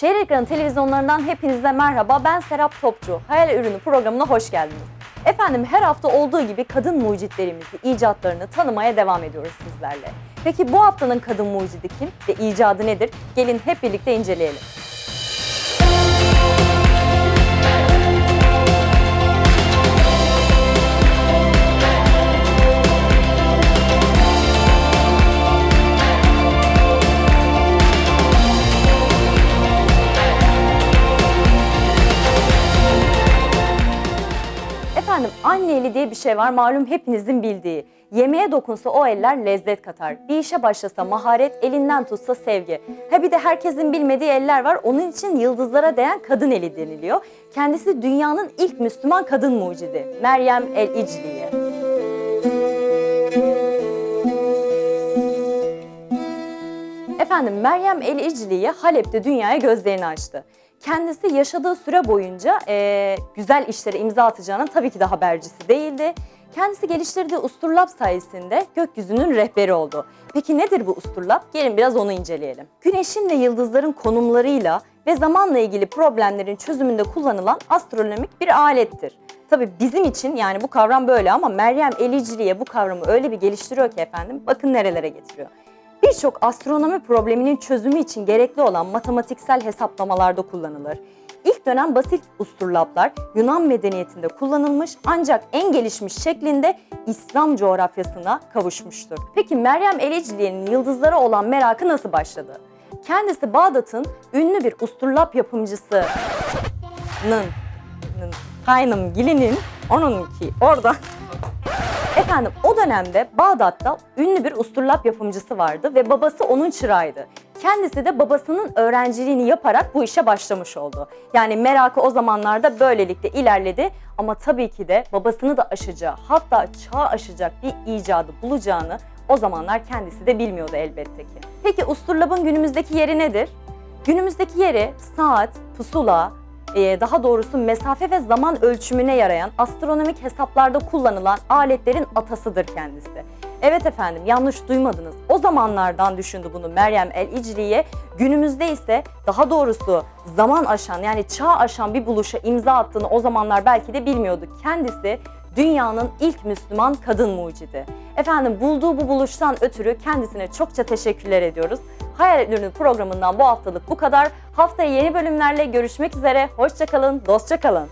Şehir Ekranı televizyonlarından hepinize merhaba. Ben Serap Topçu. Hayal Ürünü programına hoş geldiniz. Efendim her hafta olduğu gibi kadın mucitlerimizi, icatlarını tanımaya devam ediyoruz sizlerle. Peki bu haftanın kadın mucidi kim ve icadı nedir? Gelin hep birlikte inceleyelim. Anne eli diye bir şey var malum hepinizin bildiği. Yemeğe dokunsa o eller lezzet katar. Bir işe başlasa maharet, elinden tutsa sevgi. Ha bir de herkesin bilmediği eller var. Onun için yıldızlara değen kadın eli deniliyor. Kendisi dünyanın ilk Müslüman kadın mucidi. Meryem El İcliye. Efendim Meryem El İcliye Halep'te dünyaya gözlerini açtı. Kendisi yaşadığı süre boyunca eee, güzel işlere imza atacağının tabii ki de habercisi değildi. Kendisi geliştirdiği usturlap sayesinde gökyüzünün rehberi oldu. Peki nedir bu usturlap? Gelin biraz onu inceleyelim. Güneşin ve yıldızların konumlarıyla ve zamanla ilgili problemlerin çözümünde kullanılan astronomik bir alettir. Tabii bizim için yani bu kavram böyle ama Meryem Elicili'ye bu kavramı öyle bir geliştiriyor ki efendim bakın nerelere getiriyor. Birçok astronomi probleminin çözümü için gerekli olan matematiksel hesaplamalarda kullanılır. İlk dönem basit usturlaplar Yunan medeniyetinde kullanılmış ancak en gelişmiş şeklinde İslam coğrafyasına kavuşmuştur. Peki Meryem Eleciliye'nin yıldızlara olan merakı nasıl başladı? Kendisi Bağdat'ın ünlü bir usturlap yapımcısının, nın, kaynım gilinin, onunki orada Efendim o dönemde Bağdat'ta ünlü bir usturlap yapımcısı vardı ve babası onun çırağıydı. Kendisi de babasının öğrenciliğini yaparak bu işe başlamış oldu. Yani merakı o zamanlarda böylelikle ilerledi ama tabii ki de babasını da aşacağı hatta çağ aşacak bir icadı bulacağını o zamanlar kendisi de bilmiyordu elbette ki. Peki usturlabın günümüzdeki yeri nedir? Günümüzdeki yeri saat, pusula, daha doğrusu mesafe ve zaman ölçümüne yarayan astronomik hesaplarda kullanılan aletlerin atasıdır kendisi. Evet efendim yanlış duymadınız. O zamanlardan düşündü bunu Meryem El İcriye. Günümüzde ise daha doğrusu zaman aşan yani çağ aşan bir buluşa imza attığını o zamanlar belki de bilmiyordu. Kendisi dünyanın ilk Müslüman kadın mucidi. Efendim bulduğu bu buluştan ötürü kendisine çokça teşekkürler ediyoruz. Hayal Ürünü programından bu haftalık bu kadar. Haftaya yeni bölümlerle görüşmek üzere. Hoşçakalın, dostça kalın.